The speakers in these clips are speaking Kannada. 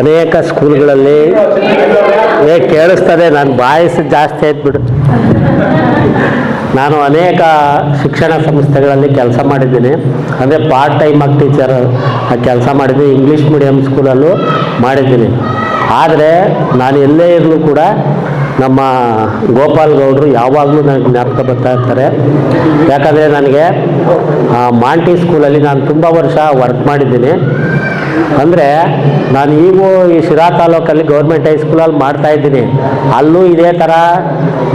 ಅನೇಕ ಸ್ಕೂಲ್ಗಳಲ್ಲಿ ಏ, ಕೇಳಿಸ್ತದೆ, ನಾನು ಬಾಯಸ್ ಜಾಸ್ತಿ ಆಯ್ತು ಬಿಡು. ನಾನು ಅನೇಕ ಶಿಕ್ಷಣ ಸಂಸ್ಥೆಗಳಲ್ಲಿ ಕೆಲಸ ಮಾಡಿದ್ದೀನಿ. ಅಂದರೆ ಪಾರ್ಟ್ ಟೈಮ್ ಆಗಿ ಟೀಚರ್ ಕೆಲಸ ಮಾಡಿದ್ದೀನಿ ಇಂಗ್ಲೀಷ್ ಮೀಡಿಯಮ್ ಸ್ಕೂಲಲ್ಲೂ ಮಾಡಿದ್ದೀನಿ. ಆದರೆ ನಾನು ಎಲ್ಲೇ ಇರಲು ಕೂಡ ನಮ್ಮ ಗೋಪಾಲ್ ಗೌಡರು ಯಾವಾಗಲೂ ನನಗೆ ಜ್ಞಾಪಕ ಬರ್ತಾ ಇರ್ತಾರೆ. ಯಾಕಂದರೆ ನನಗೆ ಮಾಂಟಿ ಸ್ಕೂಲಲ್ಲಿ ನಾನು ತುಂಬ ವರ್ಷ ವರ್ಕ್ ಮಾಡಿದ್ದೀನಿ. ಅಂದರೆ ನಾನು ಈಗೂ ಈ ಶಿರಾ ತಾಲೂಕಲ್ಲಿ ಗೌರ್ಮೆಂಟ್ ಹೈಸ್ಕೂಲಲ್ಲಿ ಮಾಡ್ತಾ ಇದ್ದೀನಿ. ಅಲ್ಲೂ ಇದೇ ಥರ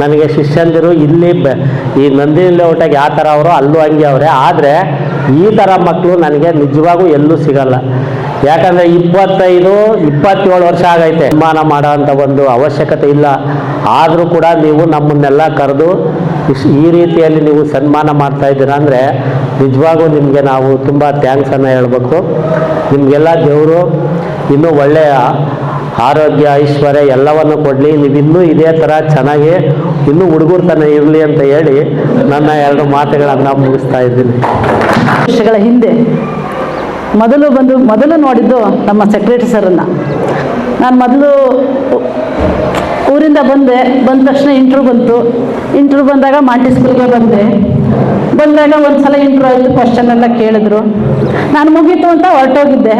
ನನಗೆ ಶಿಷ್ಯಂದಿರು ಇಲ್ಲಿ ಬ, ಈ ನಂದಿನಿ ಲೇಔಟಾಗಿ ಯಾವ ಥರ ಅವರು ಅಲ್ಲೂ ಹಂಗೆ ಅವರೇ. ಆದರೆ ಈ ಥರ ಮಕ್ಕಳು ನನಗೆ ನಿಜವಾಗೂ ಎಲ್ಲೂ ಸಿಗಲ್ಲ. ಯಾಕಂದರೆ ಇಪ್ಪತ್ತೈದು, ಇಪ್ಪತ್ತೇಳು ವರ್ಷ ಆಗೈತೆ. ಸನ್ಮಾನ ಮಾಡೋ ಅಂಥ ಒಂದು ಅವಶ್ಯಕತೆ ಇಲ್ಲ. ಆದರೂ ಕೂಡ ನೀವು ನಮ್ಮನ್ನೆಲ್ಲ ಕರೆದು ಈ ರೀತಿಯಲ್ಲಿ ನೀವು ಸನ್ಮಾನ ಮಾಡ್ತಾ ಇದ್ದೀರಾ ಅಂದರೆ ನಿಜವಾಗೂ ನಿಮಗೆ ನಾವು ತುಂಬ ಥ್ಯಾಂಕ್ಸನ್ನು ಹೇಳಬೇಕು. ನಿಮಗೆಲ್ಲ ದೇವರು ಇನ್ನೂ ಒಳ್ಳೆಯ ಆರೋಗ್ಯ, ಐಶ್ವರ್ಯ ಎಲ್ಲವನ್ನು ಕೊಡಲಿ. ನೀವು ಇನ್ನೂ ಇದೇ ಥರ ಚೆನ್ನಾಗಿ ಇನ್ನೂ ಹುಡುಗರ್ತನ ಇರಲಿ ಅಂತ ಹೇಳಿ ನನ್ನ ಎರಡು ಮಾತುಗಳನ್ನು ಮುಗಿಸ್ತಾ ಇದ್ದೀನಿ. ವರ್ಷಗಳ ಹಿಂದೆ ಮೊದಲು ಬಂದು, ಮೊದಲು ನೋಡಿದ್ದು ನಮ್ಮ ಸೆಕ್ರೆಟರಿ ಸರನ್ನು ನಾನು ಮೊದಲು ಊರಿಂದ ಬಂದೆ, ಬಂದ ತಕ್ಷಣ ಇಂಟ್ರೂ ಬಂತು. ಇಂಟ್ರೂ ಬಂದಾಗ ಮಾಂಟಿ ಸ್ಕೂಲ್ಗೆ ಬಂದೆ. ಬಂದಾಗ ಒಂದು ಸಲ ಇಂಟ್ರೂ ಆಯಿತು ಕ್ವಶನ್ ಎಲ್ಲ ಕೇಳಿದ್ರು. ನಾನು ಮುಗೀತು ಅಂತ ಹೊರಟೋಗಿದ್ದೆ.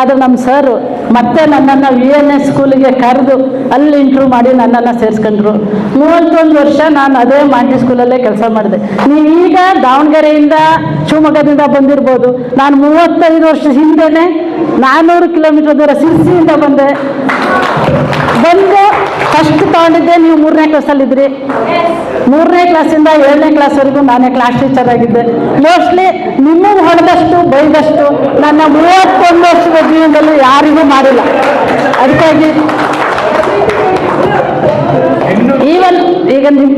ಆದರೆ ನಮ್ಮ ಸರು ಮತ್ತೆ ನನ್ನನ್ನು ವಿ ಎನ್ ಎಸ್ ಸ್ಕೂಲಿಗೆ ಕರೆದು ಅಲ್ಲಿ ಇಂಟ್ರ್ಯೂ ಮಾಡಿ ನನ್ನನ್ನು ಸೇರಿಸ್ಕೊಂಡ್ರು. ಮೂವತ್ತೊಂದು ವರ್ಷ ನಾನು ಅದೇ ಮಾಂಟಿ ಸ್ಕೂಲಲ್ಲೇ ಕೆಲಸ ಮಾಡಿದೆ. ನೀವೀಗ ದಾವಣಗೆರೆಯಿಂದ ಶಿವಮೊಗ್ಗದಿಂದ ಬಂದಿರ್ಬೋದು. ನಾನು ಮೂವತ್ತೈದು ವರ್ಷ ಹಿಂದೆನೆ ನಾನ್ನೂರು ಕಿಲೋಮೀಟರ್ ದೂರ ಸಿರ್ಸಿಯಿಂದ ಬಂದೆ. ಬಂದು ಫಸ್ಟ್ ತಗೊಂಡಿದ್ದೆ ನೀವು ಮೂರನೇ ಕ್ಲಾಸಲ್ಲಿದ್ರಿ ಮೂರನೇ ಕ್ಲಾಸಿಂದ ಏಳನೇ ಕ್ಲಾಸ್ವರೆಗೂ ನಾನೇ ಕ್ಲಾಸ್ ಟೀಚರ್ ಆಗಿದ್ದೆ. ಮೋಸ್ಟ್ಲಿ ನಿಮಗೆ ಹೊಡೆದಷ್ಟು ಬೈದಷ್ಟು ನನ್ನ ಮೂವತ್ತೊಂದು ವರ್ಷದ ಜೀವನದಲ್ಲಿ ಯಾರಿಗೂ ಮಾಡಿಲ್ಲ. ಅದಕ್ಕಾಗಿ ಈವನ್ ಈಗ ನಿಮ್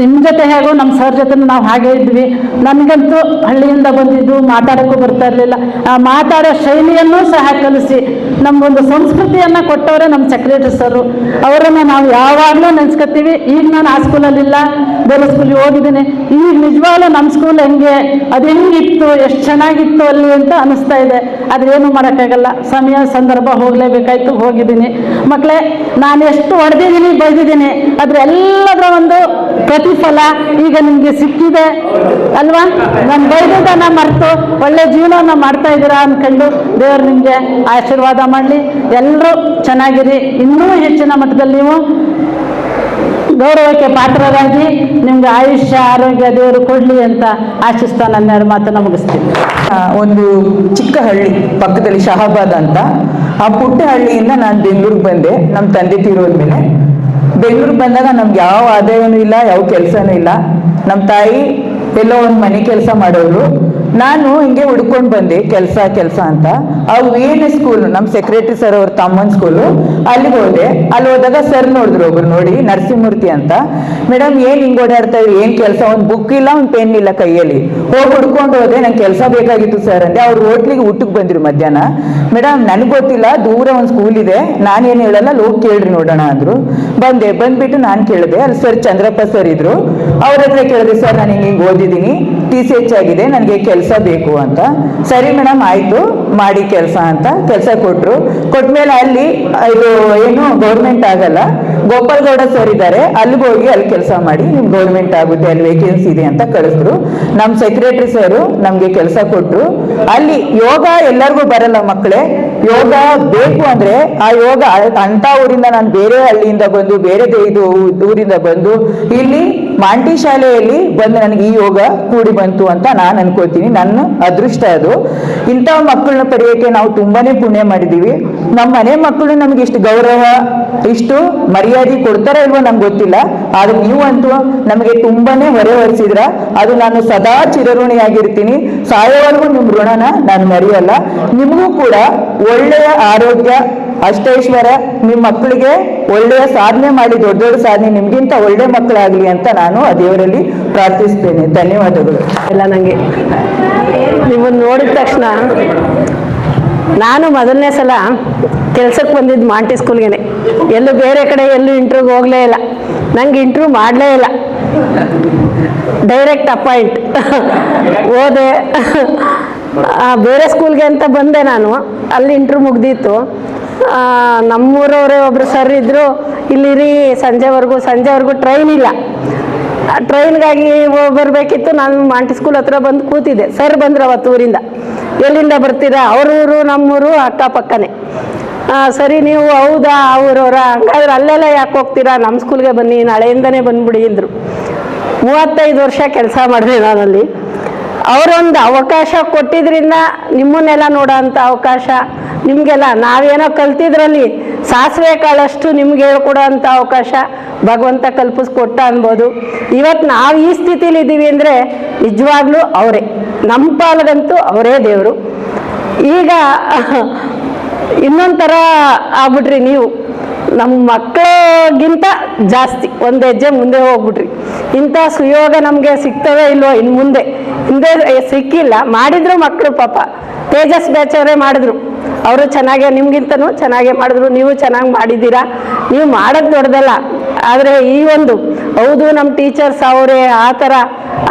ನಿಮ್ಮ ಜೊತೆ ಹೇಗೋ ನಮ್ಮ ಸರ್ ಜೊತೆ ನಾವು ಹಾಗೆ ಇದ್ವಿ. ನನಗಂತೂ ಹಳ್ಳಿಯಿಂದ ಬಂದಿದ್ದು ಮಾತಾಡೋಕ್ಕೂ ಬರ್ತಾ ಇರಲಿಲ್ಲ. ಆ ಮಾತಾಡೋ ಶೈಲಿಯನ್ನು ಸಹ ಕಲಿಸಿ. ನಮಗೊಂದು ಸಂಸ್ಕೃತಿಯನ್ನು ಕೊಟ್ಟವರೇ ನಮ್ಮ ಸೆಕ್ರೆಟರಿ ಸರು. ಅವರನ್ನು ನಾವು ಯಾವಾಗಲೂ ನೆನೆಸ್ಕೊತೀವಿ ಈಗ ನಾನು ಆ ಸ್ಕೂಲಲ್ಲಿಲ್ಲ ಬೇರೆ ಸ್ಕೂಲಿಗೆ ಹೋಗಿದ್ದೀನಿ. ಈಗ ನಿಜವಾಗ್ಲೂ ನಮ್ಮ ಸ್ಕೂಲ್ ಹೆಂಗೆ, ಅದು ಹೆಂಗಿತ್ತು, ಎಷ್ಟು ಚೆನ್ನಾಗಿತ್ತು ಅಲ್ಲಿ ಅಂತ ಅನಿಸ್ತಾ ಇದೆ. ಅದೇನು ಮಾಡೋಕ್ಕಾಗಲ್ಲ. ಸಮಯ, ಸಂದರ್ಭ ಹೋಗಲೇಬೇಕಾಯ್ತು. ಹೋಗಿದ್ದೀನಿ. ಮಕ್ಕಳೇ ನಾನು ಎಷ್ಟು ಹೊಡೆದಿದ್ದೀನಿ ಬೈದಿದ್ದೀನಿ ಆದರೆ ಎಲ್ಲದರ ಒಂದು ಪ್ರತಿಫಲ ಈಗ ನಿಮಗೆ ಸಿಕ್ಕಿದೆ ಅಲ್ವಾ? ನಾನು ಬೈದದನ್ನ ಮರೆತು ಒಳ್ಳೆ ಜೀವನವನ್ನು ಮಾಡ್ತಾ ಇದ್ದೀರಾ ಅಂದ್ಕೊಂಡು ದೇವರು ನಿಮಗೆ ಆಶೀರ್ವಾದ ಮಾಡಲಿ. ಎಲ್ಲರೂ ಚೆನ್ನಾಗಿರಿ. ಇನ್ನೂ ಹೆಚ್ಚಿನ ಮಟ್ಟದಲ್ಲಿ ನೀವು ಗೌರವಕ್ಕೆ ಪಾತ್ರರಾಗಿ ನಿಮ್ಗೆ ಆಯುಷ್ಯ, ಆರೋಗ್ಯ ದೇವರು ಕೊಡಲಿ ಅಂತ ಆಶಿಸ್ತಾ ನನ್ನೆರಡು ಮಾತನ್ನು ಮುಗಿಸ್ತೀನಿ. ಒಂದು ಚಿಕ್ಕ ಹಳ್ಳಿ ಪಕ್ಕದಲ್ಲಿ ಶಹಾಬಾದ್ ಅಂತ. ಆ ಪುಟ್ಟ ಹಳ್ಳಿಯಿಂದ ನಾನು ಬೆಂಗಳೂರಿಗೆ ಬಂದೆ. ನಮ್ಮ ತಂದೆ ತೀರೋದ್ಮೇಲೆ. ಬೆಂಗಳೂರಿಗೆ ಬಂದಾಗ ನಮ್ಗೆ ಯಾವ ಆದಾಯನೂ ಇಲ್ಲ, ಯಾವ ಕೆಲಸನೂ ಇಲ್ಲ. ನಮ್ಮ ತಾಯಿ ಎಲ್ಲೋ ಒಂದು ಮನೆ ಕೆಲಸ ಮಾಡೋರು. ನಾನು ಹಿಂಗೆ ಹುಡ್ಕೊಂಡು ಬಂದೆ ಕೆಲಸ ಕೆಲಸ ಅಂತ. ಎನ್ ಎಸ್ ಸ್ಕೂಲ್ ನಮ್ಮ ಸೆಕ್ರೆಟರಿ ಸರ್ ಅವ್ರ ತಮ್ಮನ ಸ್ಕೂಲು ಅಲ್ಲಿಗೆ ಹೋದೆ. ಅಲ್ಲಿ ಹೋದಾಗ ಸರ್ ನೋಡಿದ್ರು ಒಬ್ರು ನೋಡಿ, ನರಸಿಂಹಮೂರ್ತಿ ಅಂತ. ಮೇಡಮ್, ಏನ್ ಹಿಂಗ್ ಓಡಾಡ್ತಾ ಇದ್ರಿ ಏನ್ ಕೆಲಸ? ಒಂದು ಬುಕ್ ಇಲ್ಲ, ಒಂದು ಪೆನ್ ಇಲ್ಲ ಕೈಯಲ್ಲಿ. ಹೋಗಿ ಹುಡ್ಕೊಂಡು ಹೋದೆ. ನಂಗೆ ಕೆಲಸ ಬೇಕಾಗಿತ್ತು ಸರ್ ಅಂದೆ. ಅವ್ರು ಹೋಟ್ಲಿಗೆ ಊಟಕ್ಕೆ ಬಂದ್ರು ಮಧ್ಯಾಹ್ನ. ಮೇಡಮ್, ನನಗೆ ಗೊತ್ತಿಲ್ಲ, ದೂರ ಒಂದು ಸ್ಕೂಲ್ ಇದೆ. ನಾನೇನು ಹೇಳಲ್ಲ ಅಲ್ಲಿ ಹೋಗಿ ಕೇಳ್ರಿ ನೋಡೋಣ ಅಂದ್ರು. ಬಂದೆ. ಬಂದ್ಬಿಟ್ಟು ನಾನು ಕೇಳಿದೆ. ಅಲ್ಲಿ ಸರ್ ಚಂದ್ರಪ್ಪ ಸರ್ ಇದ್ರು. ಅವ್ರ ಹತ್ರ ಕೇಳಿದೆ, ಸರ್, ನಾನು ಹಿಂಗೆ ಹಿಂಗೆ ಓದಿದ್ದೀನಿ. ಟಿ ಸಿ ಎಚ್ ಆಗಿದೆ. ನನಗೆ ಕೆಲಸ ಬೇಕು ಅಂತ. ಸರಿ ಮೇಡಮ್, ಆಯ್ತು, ಮಾಡಿ ಕೆಲಸ ಅಂತ ಕೆಲಸ ಕೊಟ್ರು. ಕೊಟ್ಮೇಲೆ ಅಲ್ಲಿ, ಇದು ಏನು ಗೌರ್ಮೆಂಟ್ ಆಗಲ್ಲ. ಗೋಪಾಲ್ಗೌಡ ಸರ್ ಇದ್ದಾರೆ. ಅಲ್ಲಿಗೆ ಹೋಗಿ ಅಲ್ಲಿ ಕೆಲಸ ಮಾಡಿ ನಿಮ್ ಗೌರ್ಮೆಂಟ್ ಆಗುತ್ತೆ, ಅಲ್ಲಿ ವೇಕೆನ್ಸಿ ಇದೆ ಅಂತ ಕಳಿಸಿದ್ರು. ನಮ್ಮ ಸೆಕ್ರೆಟರಿ ಸರ್ ನಮ್ಗೆ ಕೆಲಸ ಕೊಟ್ರು. ಅಲ್ಲಿ ಯೋಗ ಎಲ್ಲರಿಗೂ ಬರಲ್ಲ ಮಕ್ಕಳೇ. ಯೋಗ ಬೇಕು ಅಂದ್ರೆ ಆ ಯೋಗ ಅಂತ ಊರಿಂದ ನಾನು ಬೇರೆ ಹಳ್ಳಿಯಿಂದ ಬಂದು, ಬೇರೆ ಇದು ಊರಿಂದ ಬಂದು, ಇಲ್ಲಿ ಮಾಂಟಿ ಶಾಲೆಯಲ್ಲಿ ಬಂದು ನನಗೆ ಈ ಯೋಗ ಕೂಡಿ ಬಂತು ಅಂತ ನಾನು ಅನ್ಕೋತೀನಿ. ನನ್ನ ಅದೃಷ್ಟ ಅದು. ಇಂಥ ಮಕ್ಕಳನ್ನ ಪಡೆಯೋಕೆ ನಾವು ತುಂಬಾನೇ ಪುಣ್ಯ ಮಾಡಿದೀವಿ. ನಮ್ಮ ಮನೆ ಮಕ್ಕಳು ನಮ್ಗೆ ಇಷ್ಟು ಗೌರವ, ಇಷ್ಟು ಮರ್ಯಾದೆ ಕೊಡ್ತಾರ ಇಲ್ವೋ ನಮ್ಗೆ ಗೊತ್ತಿಲ್ಲ. ಆದ್ರೆ ನೀವಂತೂ ನಮಗೆ ತುಂಬಾನೇ ಹೊರೆ ಹೊರಿಸಿದ್ರ. ಅದು ನಾನು ಸದಾ ಚಿರಋಣಿಯಾಗಿರ್ತೀನಿ ಸಾಯೋವರೆಗೂ ನಿಮ್ ಋಣನ ನಾನು ಮರೆಯಲ್ಲ. ನಿಮಗೂ ಕೂಡ ಒಳ್ಳೆಯ ಆರೋಗ್ಯ ಅಷ್ಟೈಶ್ವರ ನಿಮ್ಮ ಮಕ್ಕಳಿಗೆ ಒಳ್ಳೆಯ ಸಾಧನೆ ಮಾಡಿ, ದೊಡ್ಡ ದೊಡ್ಡ ಸಾಧನೆ, ನಿಮಗಿಂತ ಒಳ್ಳೆ ಮಕ್ಕಳಾಗ್ಲಿ ಅಂತ ನಾನು ಆ ದೇವರಲ್ಲಿ ಪ್ರಾರ್ಥಿಸ್ತೇನೆ. ಧನ್ಯವಾದಗಳು. ಎಲ್ಲ ನನಗೆ ನೀವು ನೋಡಿದ ತಕ್ಷಣ ನಾನು ಮೊದಲನೇ ಸಲ ಕೆಲ್ಸಕ್ಕೆ ಬಂದಿದ್ದು ಮಾಂಟಿ ಸ್ಕೂಲ್ಗೆ ಎಲ್ಲೂ ಬೇರೆ ಕಡೆ ಎಲ್ಲೂ ಇಂಟ್ರ್ಯೂಗೆ ಹೋಗಲೇ ಇಲ್ಲ. ನಂಗೆ ಇಂಟ್ರ್ಯೂ ಮಾಡಲೇ ಇಲ್ಲ. ಡೈರೆಕ್ಟ್ ಅಪಾಯಿಂಟ್ ಓದೆ ಬೇರೆ ಸ್ಕೂಲ್ಗೆ ಅಂತ ಬಂದೆ ನಾನು. ಅಲ್ಲಿ ಇಂಟ್ರ್ಯೂ ಮುಗ್ದಿತ್ತು. ನಮ್ಮೂರವರೇ ಒಬ್ರು ಸರ್ ಇದ್ರು, ಇಲ್ಲಿರಿ, ಸಂಜೆವರೆಗೂ ಸಂಜೆವರೆಗೂ ಟ್ರೈನ್ ಇಲ್ಲ. ಟ್ರೈನ್ಗಾಗಿ ಬರಬೇಕಿತ್ತು, ನಾನು ಮಾಂಟಿ ಸ್ಕೂಲ್ ಹತ್ರ ಬಂದು ಕೂತಿದ್ದೆ. ಸರ್ ಬಂದ್ರು ಅವತ್ತು ಊರಿಂದ. ಎಲ್ಲಿಂದ ಬರ್ತೀರಾ? ಅವ್ರ ನಮ್ಮೂರು, ಅಕ್ಕಪಕ್ಕನೇ. ಸರಿ, ನೀವು ಹೌದಾ? ಊರವ್ರ ಹಂಗಾದ್ರೆ ಅಲ್ಲೆಲ್ಲ ಯಾಕೆ ಹೋಗ್ತೀರಾ? ನಮ್ಮ ಸ್ಕೂಲ್ಗೆ ಬನ್ನಿ, ನಾಳೆಯಿಂದನೇ ಬಂದ್ಬಿಡಿ ಅಂದರು. ಮೂವತ್ತೈದು ವರ್ಷ ಕೆಲಸ ಮಾಡಿದೆ ನಾನಲ್ಲಿ. ಅವರೊಂದು ಅವಕಾಶ ಕೊಟ್ಟಿದ್ರಿಂದ ನಿಮ್ಮನ್ನೆಲ್ಲ ನೋಡೋ ಅಂಥ ಅವಕಾಶ. ನಿಮಗೆಲ್ಲ ನಾವೇನೋ ಕಲ್ತಿದ್ರಲ್ಲಿ ಸಾಸಿವೆ ಕಾಳಷ್ಟು ನಿಮ್ಗೆ ಹೇಳ್ಕೊಡೋ ಅಂಥ ಅವಕಾಶ ಭಗವಂತ ಕಲ್ಪಿಸ್ಕೊಟ್ಟ ಅನ್ಬೋದು. ಇವತ್ತು ನಾವು ಈ ಸ್ಥಿತಿಲಿ ಇದ್ದೀವಿ ಅಂದರೆ ನಿಜವಾಗ್ಲೂ ಅವರೇ. ನಮ್ಮ ಪಾಲ್ಗಂತೂ ಅವರೇ ದೇವರು. ಈಗ ಇನ್ನೊಂಥರ ಥರ ಆಗ್ಬಿಟ್ರಿ ನೀವು. ನಮ್ಮ ಮಕ್ಕಳಿಗಿಂತ ಜಾಸ್ತಿ, ಒಂದು ಹೆಜ್ಜೆ ಮುಂದೆ ಹೋಗ್ಬಿಟ್ರಿ ಇಂಥ ಸುಯೋಗ ನಮಗೆ ಸಿಗ್ತವೆ ಇಲ್ವೋ ಇನ್ನು ಮುಂದೆ. ಹಿಂದೆ ಸಿಕ್ಕಿಲ್ಲ, ಮಾಡಿದ್ರು ಮಕ್ಕಳು ಪಾಪ. ತೇಜಸ್ ಬ್ಯಾಚವರೇ ಮಾಡಿದ್ರು. ಅವರು ಚೆನ್ನಾಗೆ, ನಿಮ್ಗಿಂತನೂ ಚೆನ್ನಾಗೆ ಮಾಡಿದ್ರು. ನೀವು ಚೆನ್ನಾಗಿ ಮಾಡಿದ್ದೀರಾ? ನೀವು ಮಾಡೋದು ದೊಡ್ಡದಲ್ಲ. ಆದರೆ ಈ ಒಂದು, ಹೌದು ನಮ್ಮ ಟೀಚರ್ಸ್ ಅವರೇ ಆ ಥರ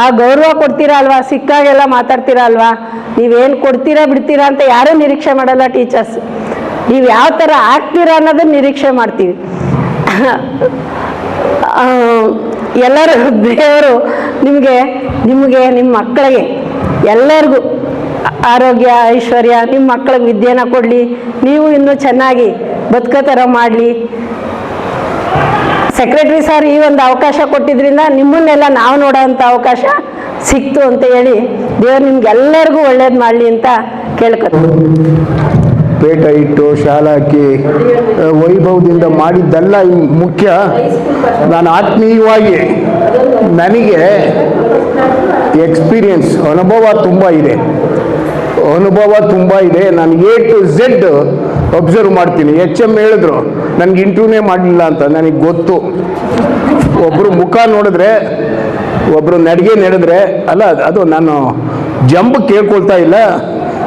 ಆ ಗೌರವ ಕೊಡ್ತೀರಾ ಅಲ್ವಾ? ಸಿಕ್ಕಾಗೆಲ್ಲ ಮಾತಾಡ್ತೀರಾ ಅಲ್ವಾ? ನೀವೇನು ಕೊಡ್ತೀರಾ ಬಿಡ್ತೀರಾ ಅಂತ ಯಾರೂ ನಿರೀಕ್ಷೆ ಮಾಡಲ್ಲ ಟೀಚರ್ಸ್. ನೀವು ಯಾವ ಥರ ಆಗ್ತೀರಾ ಅನ್ನೋದನ್ನ ನಿರೀಕ್ಷೆ ಮಾಡ್ತೀವಿ. ಎಲ್ಲರೂ ದೇವರು ನಿಮಗೆ ನಿಮಗೆ ನಿಮ್ಮ ಮಕ್ಕಳಿಗೆ ಎಲ್ಲರಿಗೂ ಆರೋಗ್ಯ, ಐಶ್ವರ್ಯ ನಿಮ್ಮ ಮಕ್ಕಳಿಗೆ ವಿದ್ಯೆನ ಕೊಡಲಿ, ನೀವು ಇನ್ನೂ ಚೆನ್ನಾಗಿ ಬದುಕೋ ಥರ ಮಾಡಲಿ. ಸೆಕ್ರೆಟ್ರಿ ಸರ್ ಈ ಒಂದು ಅವಕಾಶ ಕೊಟ್ಟಿದ್ರಿಂದ ನಿಮ್ಮನ್ನೆಲ್ಲ ನಾವು ನೋಡೋ ಅಂಥ ಅವಕಾಶ ಸಿಕ್ತು ಅಂತ ಹೇಳಿ ದೇವ್ರು ನಿಮ್ಗೆಲ್ಲರಿಗೂ ಒಳ್ಳೇದು ಮಾಡಲಿ ಅಂತ ಕೇಳ್ಕೊತೀನಿ. ಪೇಟ ಇಟ್ಟು ಶಾಲೆ ಹಾಕಿ ವೈಭವದಿಂದ ಮಾಡಿದ್ದೆಲ್ಲ ಮುಖ್ಯ. ನಾನು ಆತ್ಮೀಯವಾಗಿ ನನಗೆ ಎಕ್ಸ್ಪೀರಿಯನ್ಸ್ ಅನುಭವ ತುಂಬ ಇದೆ. ಅನುಭವ ತುಂಬ ಇದೆ. ನಾನು ಎ ಟು ಝೆಡ್ ಅಬ್ಸರ್ವ್ ಮಾಡ್ತೀನಿ. ಎಚ್ ಎಂ ಹೇಳಿದ್ರು, ನನಗೆ ಇಂಟರ್ವ್ಯೂನೇ ಮಾಡಲಿಲ್ಲ ಅಂತ, ನನಗೆ ಗೊತ್ತು. ಒಬ್ಬರು ಮುಖ ನೋಡಿದ್ರೆ ಒಬ್ಬರು ನಡಿಗೆ ನಡೆದ್ರೆ, ಅಲ್ಲ, ಅದು ನಾನು ಜಂಬ್ ಕೇಳ್ಕೊಳ್ತಾ ಇಲ್ಲ.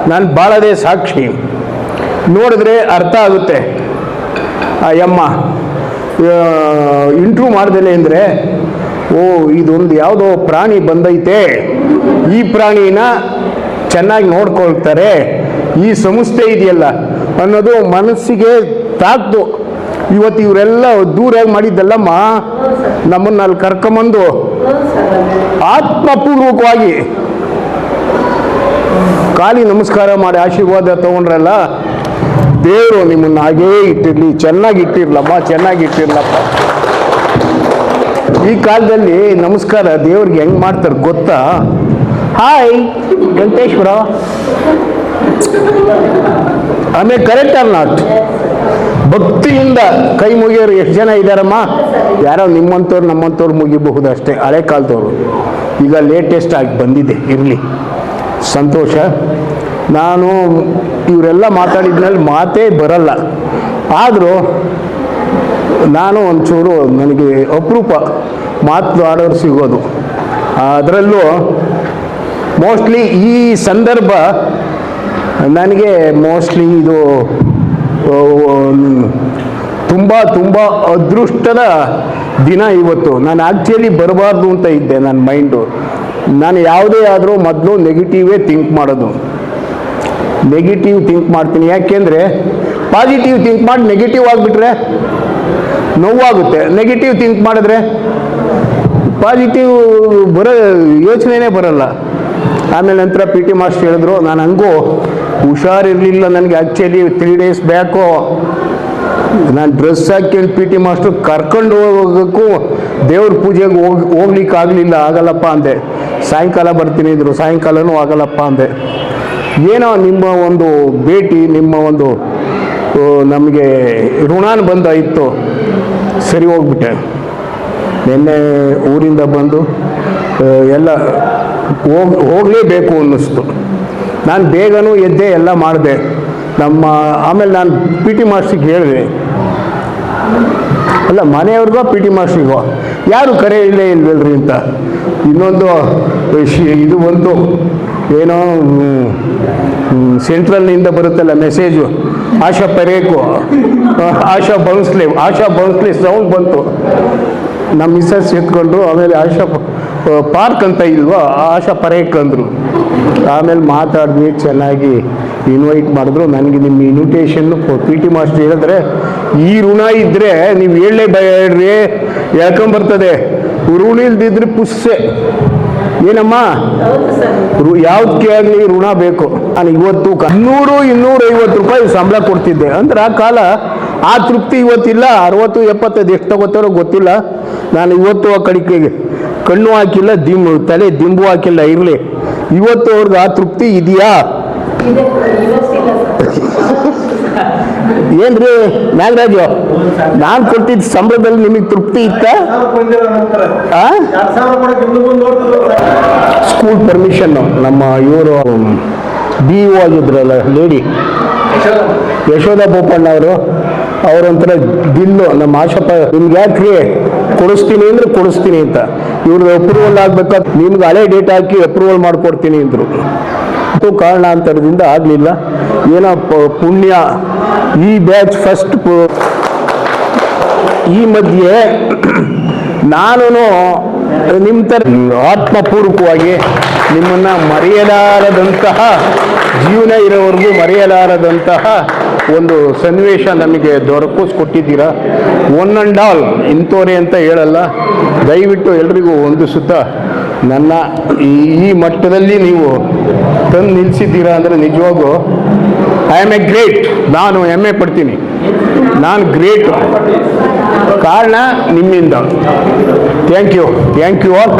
ನಾನು ಬಾಳದೇ ಸಾಕ್ಷಿ. ನೋಡಿದ್ರೆ ಅರ್ಥ ಆಗುತ್ತೆ. ಯಮ್ಮ ಇಂಟ್ರೂ ಮಾಡ್ದಲೆ ಅಂದರೆ, ಓ, ಇದೊಂದು ಯಾವುದೋ ಪ್ರಾಣಿ ಬಂದೈತೆ. ಈ ಪ್ರಾಣಿನ ಚೆನ್ನಾಗಿ ನೋಡ್ಕೊಳ್ತಾರೆ. ಈ ಸಂಸ್ಥೆ ಇದೆಯಲ್ಲ ಅನ್ನೋದು ಮನಸ್ಸಿಗೆ ತಾಕ್ತು ಇವತ್ತು ಇವರೆಲ್ಲ ದೂರಾಗಿ ಮಾಡಿದ್ದಲ್ಲಮ್ಮ, ನಮ್ಮನ್ನ ಅಲ್ಲಿ ಕರ್ಕೊಂಬಂದು ಆತ್ಮಪೂರ್ವಕವಾಗಿ ಕಾಲಿ ನಮಸ್ಕಾರ ಮಾಡಿ ಆಶೀರ್ವಾದ ತಗೊಂಡ್ರಲ್ಲ ದೇವರು ನಿಮ್ಮನ್ನ ಹಾಗೇ ಇಟ್ಟಿರಲಿ ಚೆನ್ನಾಗಿ ಇಟ್ಟಿರ್ಲಮ್ಮ ಚೆನ್ನಾಗಿ ಇಟ್ಟಿರ್ಲಪ್ಪ. ಈ ಕಾಲದಲ್ಲಿ ನಮಸ್ಕಾರ ದೇವ್ರಿಗೆ ಹೆಂಗ್ ಮಾಡ್ತಾರೆ ಗೊತ್ತಾ? ಹಾಯ್ ವೆಂಕಟೇಶ್ವರ ಆಮೇಲೆ ಕರೆಕ್ಟ್ ಆರ್ ನಾಟ್ ಭಕ್ತಿಯಿಂದ ಕೈ ಮುಗಿಯೋರು ಎಷ್ಟು ಜನ ಇದ್ದಾರಮ್ಮ ಯಾರೋ ನಿಮ್ಮಂಥವ್ರು ನಮ್ಮಂಥವ್ರು ಮುಗಿಬಹುದು ಅಷ್ಟೇ ಹಳೆ ಕಾಲದವರು. ಈಗ ಲೇಟೆಸ್ಟ್ ಆಗಿ ಬಂದಿದೆ ಇರಲಿ. ಸಂತೋಷ? ನಾನು ಇವರೆಲ್ಲ ಮಾತಾಡಿದ್ಮೇಲೆ ಮಾತೇ ಬರಲ್ಲ. ಆದರೂ ನಾನು ಒಂಚೂರು ನನಗೆ ಅಪರೂಪ ಮಾತನಾಡೋರು ಸಿಗೋದು. ಅದರಲ್ಲೂ ಮೋಸ್ಟ್ಲಿ ಈ ಸಂದರ್ಭ ನನಗೆ ಮೋಸ್ಟ್ಲಿ ಇದು ತುಂಬ ತುಂಬ ಅದೃಷ್ಟದ ದಿನ ಇವತ್ತು. ನಾನು ಆ್ಯಕ್ಚುಲಿ ಬರಬಾರ್ದು ಅಂತ ಇದ್ದೆ ನನ್ನ ಮೈಂಡು ನಾನು ಯಾವುದೇ ಆದರೂ ಮೊದಲು ನೆಗೆಟಿವೇ ಥಿಂಕ್ ಮಾಡೋದು. ನೆಗೆಟಿವ್ ಥಿಂಕ್ ಮಾಡ್ತೀನಿ. ಯಾಕೆಂದರೆ ಪಾಸಿಟಿವ್ ಥಿಂಕ್ ಮಾಡಿ ನೆಗೆಟಿವ್ ಆಗಿಬಿಟ್ರೆ ನೋವಾಗುತ್ತೆ. ನೆಗೆಟಿವ್ ಥಿಂಕ್ ಮಾಡಿದ್ರೆ ಪಾಸಿಟಿವ್ ಬರೋ ಯೋಚನೆನೇ ಬರಲ್ಲ. ಆಮೇಲೆ ನಂತರ ಪಿ ಟಿ ಮಾಸ್ಟರ್ ಹೇಳಿದ್ರು, ನಾನು ಹಂಗೂ, ಹುಷಾರಿರಲಿಲ್ಲ ನನಗೆ ಆ್ಯಕ್ಚುಲಿ ತ್ರೀ ಡೇಸ್ ಬ್ಯಾಕು ನಾನು ಡ್ರೆಸ್ ಹಾಕ್ಕೊಂಡು ಪಿ ಟಿ ಮಾಸ್ಟರ್ ಕರ್ಕೊಂಡು ಹೋಗೋಕ್ಕೂ ದೇವ್ರ ಪೂಜೆಗೆ ಹೋಗಿ ಹೋಗ್ಲಿಕ್ಕೆ ಆಗಲಿಲ್ಲ ಆಗಲ್ಲಪ್ಪ ಅಂದೆ. ಸಾಯಂಕಾಲ ಬರ್ತೀನಿ ಇದ್ರು ಸಾಯಂಕಾಲನೂ ಆಗಲ್ಲಪ್ಪ ಅಂದೆ. ಏನೋ ನಿಮ್ಮ ಒಂದು ಭೇಟಿ, ನಿಮ್ಮ ಒಂದು ನಮಗೆ ಋಣಾನು ಇತ್ತು ಸರಿ ಹೋಗ್ಬಿಟ್ಟೆ. ನಿನ್ನೆ ಊರಿಂದ ಬಂದು ಎಲ್ಲ ಹೋಗ್, ಹೋಗಲೇಬೇಕು ಅನ್ನಿಸ್ತು. ನಾನು ಬೇಗನೂ ಎದ್ದೆ ಎಲ್ಲ ಮಾಡಿದೆ. ನಮ್ಮ, ಆಮೇಲೆ ನಾನು ಪಿ ಟಿ ಮಾಸ್ಟ್ರಿಗೆ ಹೇಳಿದೆ. ಅಲ್ಲ, ಮನೆಯವ್ರಿಗೋ ಪಿ ಟಿ ಮಾಸ್ಟ್ರಿಗೋ ಯಾರು ಕರೆ ಇಲ್ಲೇ ಇಲ್ವಲ್ರಿ ಅಂತ. ಇನ್ನೊಂದು ಇದು ಒಂದು ಏನೋ ಸೆಂಟ್ರಲ್ನಿಂದ ಬರುತ್ತಲ್ಲ ಮೆಸೇಜು ಆಶಾ ಪರೇಕು. ಆಶಾ ಬೌನ್ಸ್ಲಿ ಆಶಾ ಬೌನ್ಸ್ಲಿ ಸೌಂಡ್ ಬಂತು. ನಮ್ಮ ಮಿಸ್ಸಸ್ ಎತ್ಕೊಂಡ್ರು, ಆಮೇಲೆ ಆಶಾ ಪಾರ್ಕ್ ಅಂತ ಇಲ್ವಾ, ಆಶಾ ಪರೇಕ್ ಅಂದರು. ಆಮೇಲೆ ಮಾತಾಡಿದ್ವಿ ಚೆನ್ನಾಗಿ ಇನ್ವೈಟ್ ಮಾಡಿದ್ರು. ನನಗೆ ನಿಮ್ಮ ಇನ್ವಿಟೇಷನ್ನು ಪಿ ಟಿ ಮಾಸ್ಟರ್ ಹೇಳಿದ್ರೆ, ಈ ಋಣ ಇದ್ದರೆ ನೀವು ಹೇಳಲೇ ಬೇಡ್ರಿ ಹೇಳ್ಕೊಂಬರ್ತದೆ ಋಣ ಇಲ್ದಿದ್ರೆ ಪುಸ್ಸೆ. ಏನಮ್ಮ? ಯಾವ್ದಕ್ಕೆ ಆಗಲಿ ಋಣ ಬೇಕು. ನಾನು ಇವತ್ತು ನೂರು ಇನ್ನೂರು ಇನ್ನೂರೈವತ್ತು ರೂಪಾಯಿ ಸಂಬಳ ಕೊಡ್ತಿದ್ದೆ. ಅಂದ್ರೆ ಆ ಕಾಲ ಆ ತೃಪ್ತಿ ಇವತ್ತಿಲ್ಲ. ಅರವತ್ತು, ಎಪ್ಪತ್ತೈದು ಎಷ್ಟು ತಗೋತಾರೋ ಗೊತ್ತಿಲ್ಲ. ನಾನು ಇವತ್ತು ಆ ಕಡಿಕೆಗೆ ಕಣ್ಣು ಹಾಕಿಲ್ಲ, ದಿಂಬು, ತಲೆ ದಿಂಬು ಹಾಕಿಲ್ಲ, ಇರಲಿ. ಇವತ್ತು ಅವ್ರಿಗೆ ಆ ತೃಪ್ತಿ ಇದೆಯಾ? ಏನ್ರಿ ನಾಗರಾಜು ನಾನು ಕೊಟ್ಟಿದ್ದ ಸಂಬಳದಲ್ಲಿ ನಿಮಗೆ ತೃಪ್ತಿ ಇತ್ತ? ಸ್ಕೂಲ್ ಪರ್ಮಿಷನ್ ನಮ್ಮ ಇವರು ಬಿ ಓ ಆಗಿದ್ರಲ್ಲ ಲೇಡಿ ಯಶೋಧ ಬೋಪಣ್ಣ ಅವರು ಅವರೊಂಥರ ಬಿಲ್ಲು, ನಮ್ಮ ಆಶಪ್ಪ, ನಿಮ್ಗೆ ಯಾಕ್ರಿ? ಕೊಡಿಸ್ತೀನಿ ಅಂದ್ರೆ ಕೊಡಿಸ್ತೀನಿ ಅಂತ. ಇವ್ರದ್ದು ಅಪ್ರೂವಲ್ ಆಗ್ಬೇಕಾ ನಿಮ್ಗೆ ಹಳೆ ಡೇಟ್ ಹಾಕಿ ಅಪ್ರೂವಲ್ ಮಾಡ್ಕೊಡ್ತೀನಿ ಅಂದರು. ಅದು ಕಾರಣಾಂತರದಿಂದ ಆಗಲಿಲ್ಲ. ಏನೋ ಪುಣ್ಯ. ಈ ಬ್ಯಾಚ್ ಫಸ್ಟ್ ಈ ಮಧ್ಯೆ ನಾನು ನಿಮ್ಮ ಥರ ಆತ್ಮಪೂರ್ವಕವಾಗಿ ನಿಮ್ಮನ್ನು ಮರೆಯಲಾರದಂತಹ, ಜೀವನ ಇರೋವರೆಗೂ ಮರೆಯಲಾರದಂತಹ ಒಂದು ಸನ್ನಿವೇಶ ನಮಗೆ ದೊರಕಿಸ್ಕೊಟ್ಟಿದ್ದೀರಾ. ಒನ್ ಆ್ಯಂಡ್ ಆಲ್ ಇಂಥವ್ರೆ ಅಂತ ಹೇಳಲ್ಲ. ದಯವಿಟ್ಟು ಎಲ್ರಿಗೂ ಒಂದು ಸುತ್ತ ನನ್ನ ಈ ಮಟ್ಟದಲ್ಲಿ ನೀವು ತಂದು ನಿಲ್ಲಿಸಿದ್ದೀರಾ ಅಂದರೆ ನಿಜವಾಗೂ ಐ ಆಮ್ ಎ ಗ್ರೇಟ್ ನಾನು ಹೆಮ್ಮೆ ಪಡ್ತೀನಿ. ನಾನು ಗ್ರೇಟ್ ಕಾರಣ ನಿಮ್ಮಿಂದ. Thank you thank you all